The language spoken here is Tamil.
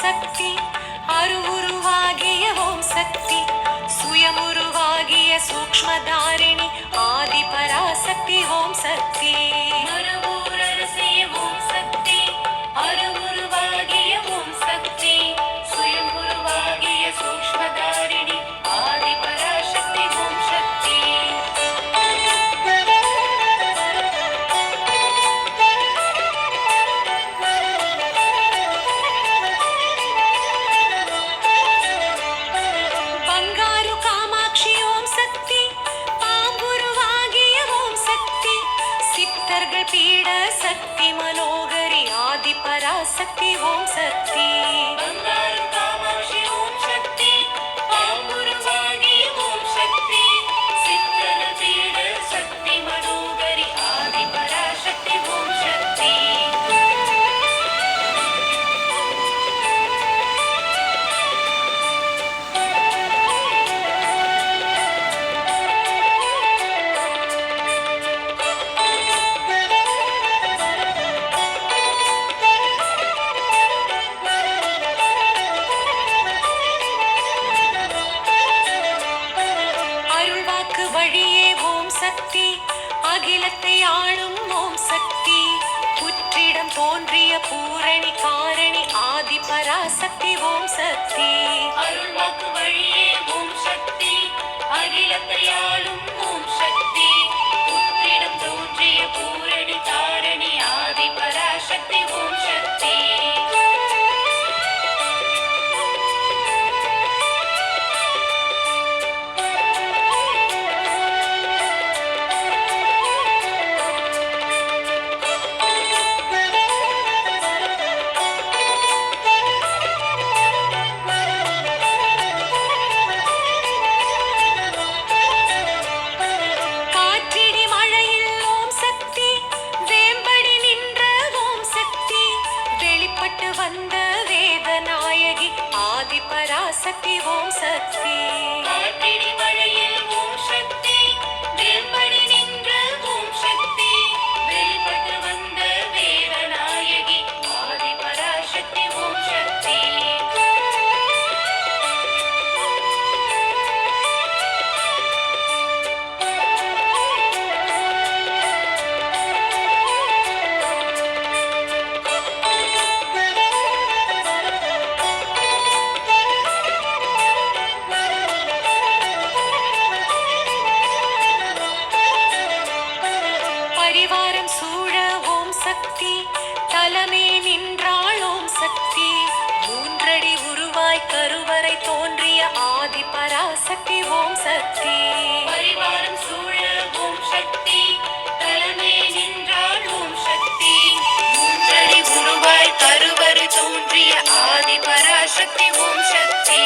சக்தி. அருவுருவாகிய ஓம் சக்தி. சுயமுருவாகிய சூக்ஷ்மதாரிணி. ஆதி பராசக்தி ஓம் சக்தி. பீட சக்தி மனோகரி ஆதி பராசக்தி ஓம் சக்தி. சக்தி அகிலத்தை ஆளும் ஓம் சக்தி. புற்றிடம் தோன்றிய பூரணி காரணி ஆதி பராசக்தி ஓம் சக்தி. அருள்வாக்கு வழியே கண்ட வந்த வேதநாயகி ஆதி பராசக்தி ஓம் சக்தி. மழையில் ஓம் சக்தி. சக்தி. தலமே நின்றாளோம் சக்தி. மூன்றடி உருவாய் கருவறை தோன்றிய ஆதி பராசக்தி ஓம் சக்தி. பரிவாரம் சூழ ஓம் சக்தி. தலமே நின்றாள் ஓம் சக்தி. மூன்றடி உருவாய் கருவறை தோன்றிய ஆதி பராசக்தி ஓம் சக்தி.